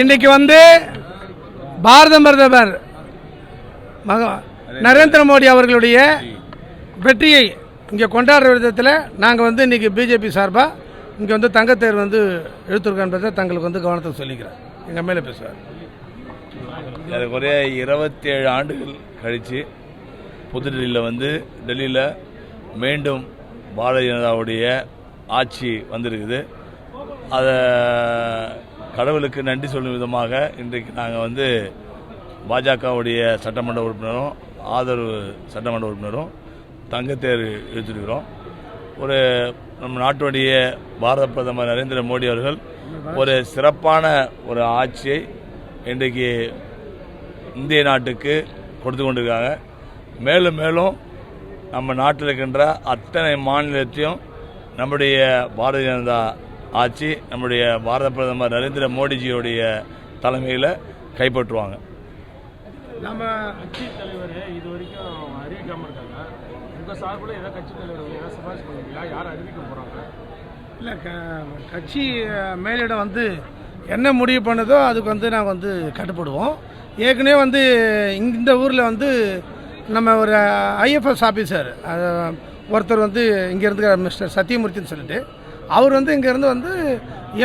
இன்னைக்கு வந்து பாரத பிரதமர் நரேந்திர மோடி அவர்களுடைய வெற்றியை இங்கே கொண்டாடுற விதத்தில் நாங்கள் வந்து இன்னைக்கு பிஜேபி சார்பாக இங்கே வந்து தங்கத்தேர் வந்து எடுத்துருக்கோன்றதை தங்களுக்கு வந்து கவனத்தை சொல்லிக்கிறேன். எங்கள் மேலே பேசுவார். ஏறக்குறைய இருபத்தி ஏழு ஆண்டுகள் கழித்து புதுடெல்லியில் வந்து டெல்லியில் மீண்டும் பாரதிய ஜனதாவுடைய ஆட்சி வந்திருக்குது. அதை கடவுளுக்கு நன்றி சொல்லும் விதமாக இன்றைக்கு நாங்கள் வந்து பாஜகவுடைய சட்டமன்ற உறுப்பினரும் ஆதரவு சட்டமன்ற உறுப்பினரும் தங்கத்தேர் எடுத்துருக்கிறோம். ஒரு நம்ம நாட்டுடைய பாரத பிரதமர் நரேந்திர மோடி அவர்கள் ஒரு சிறப்பான ஒரு ஆட்சியை இன்றைக்கு இந்திய நாட்டுக்கு கொடுத்து கொண்டிருக்காங்க. மேலும் மேலும் நம்ம நாட்டில் இருக்கின்ற அத்தனை மாநிலத்தையும் நம்முடைய பாரதிய ஜனதா ஆட்சி நம்முடைய பாரத பிரதமர் நரேந்திர மோடிஜியுடைய தலைமையில் கைப்பற்றுவாங்க. நம்ம கட்சி தலைவர் இது வரைக்கும் அறிவிக்காம இருக்காங்க. உங்க சார்பில் ஏதாவது கட்சி தலைவர் ஏதாவது சிபாரிசு பண்ணுவீங்களா யார் அறிவிக்க போறாங்க? இல்லை க கட்சி மேலிடம் வந்து என்ன முடிவு பண்ணுதோ அதுக்கு வந்து நாங்கள் வந்து கட்டுப்படுவோம். ஏற்கனவே வந்து இந்த ஊரில் வந்து நம்ம ஒரு ஐஎஃப்எஸ் ஆஃபீஸர் ஒருத்தர் வந்து இங்கேருந்து மிஸ்டர் சத்யமூர்த்தின்னு சொல்லிட்டு. அவர் வந்து இங்கேருந்து வந்து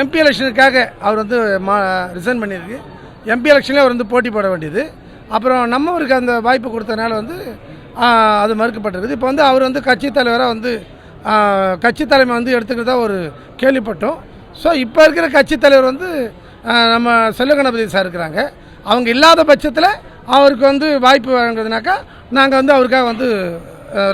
எம்பி எலெக்ஷனுக்காக அவர் வந்து மா ரிசைன் பண்ணியிருக்கு. எம்பி எலெக்ஷனில் அவர் வந்து போட்டி போட வேண்டியது. அப்புறம் நம்மவருக்கு அந்த வாய்ப்பு கொடுத்தனால வந்து அது மறுக்கப்பட்டிருக்குது. இப்போ வந்து அவர் வந்து கட்சி தலைவராக வந்து கட்சி தலைமை வந்து எடுத்துக்கிறதா ஒரு கேள்விப்பட்டோம். ஸோ இப்போ இருக்கிற கட்சி தலைவர் வந்து நம்ம செல்வ கணபதி சார் இருக்கிறாங்க. அவங்க இல்லாத பட்சத்தில் அவருக்கு வந்து வாய்ப்பு வழங்குறதுனாக்கா நாங்கள் வந்து அவருக்காக வந்து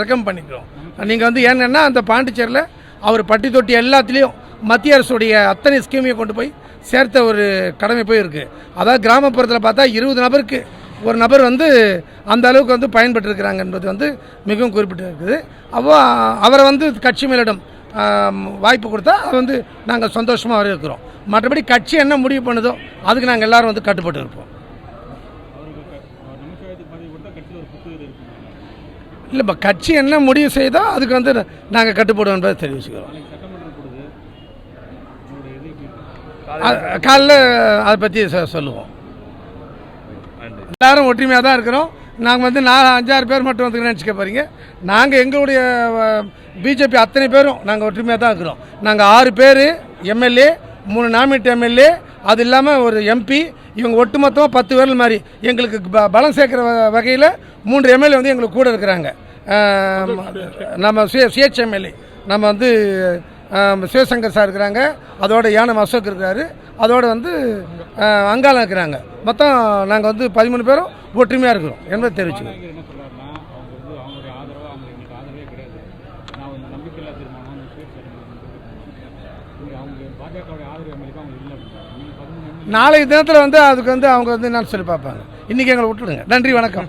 ரெக்கமெண்ட் பண்ணிக்கிறோம். நீங்கள் வந்து என்னென்னா அந்த பாண்டிச்சேரியில் அவர் பட்டி தொட்டி எல்லாத்துலேயும் மத்திய அரசுடைய அத்தனை ஸ்கீமையும் கொண்டு போய் சேர்த்த ஒரு கடமை போய் இருக்குது அதாவது கிராமப்புறத்தில் பார்த்தா இருபது நபருக்கு ஒரு நபர் வந்து அந்த அளவுக்கு வந்து பயன்பட்டுருக்கிறாங்க என்பது வந்து மிகவும் குறிப்பிட்டிருக்குது அப்போ அவரை வந்து கட்சி மேலிடம் வாய்ப்பு கொடுத்தா அது வந்து நாங்கள் சந்தோஷமாக வரவேற்கிறோம் மற்றபடி கட்சி என்ன முடிவு பண்ணுதோ அதுக்கு நாங்கள் எல்லாரும் வந்து கட்டுப்பட்டு இருப்போம் இல்லைப்பா இல்லை இப்போ கட்சி என்ன முடிவு செய்தோ அதுக்கு வந்து நாங்கள் கட்டுப்படுவோம் என்பதை தெரிவிச்சுக்கிறோம். காலைல அதை பற்றி சொல்லுவோம். எல்லாரும் ஒற்றுமையாக தான் இருக்கிறோம். நாங்கள் வந்து நாலு அஞ்சாறு பேர் மட்டும் வந்து நினச்சிக்க போகிறீங்க நாங்கள் எங்களுடைய பிஜேபி அத்தனை பேரும் நாங்கள் ஒற்றுமையாக தான் இருக்கிறோம். நாங்கள் ஆறு பேர் எம்எல்ஏ மூணு நாமினேட் எம்எல்ஏ அது இல்லாமல் ஒரு எம்பி இவங்க ஒட்டுமொத்தமாக பத்து பேர் மாதிரி. எங்களுக்கு ப- பலம் சேர்க்குற வகையில் மூன்று எம்எல்ஏ வந்து எங்களுக்கு கூட இருக்கிறாங்க. நம்ம சுய சிஹெச்எம்எல்ஏ நம்ம வந்து சிவசங்கர் சார் இருக்கிறாங்க. அதோட யானம் அசோக் இருக்கிறாரு. அதோட வந்து அங்காளம் இருக்கிறாங்க. மொத்தம் நாங்கள் வந்து பதிமூணு பேரும் ஒற்றுமையாக இருக்கிறோம் என்பதை தெரிவிச்சுக்கிறோம். ஆதரவு பாஜகவுடைய ஆதரவு அவங்க இல்லை நாளைய நாளைக்கு தினத்தில் வந்து அதுக்கு வந்து அவங்க வந்து என்னன்னு சொல்லி பார்ப்பாங்க. இன்றைக்கி எங்களை விட்டுடுங்க. நன்றி வணக்கம்.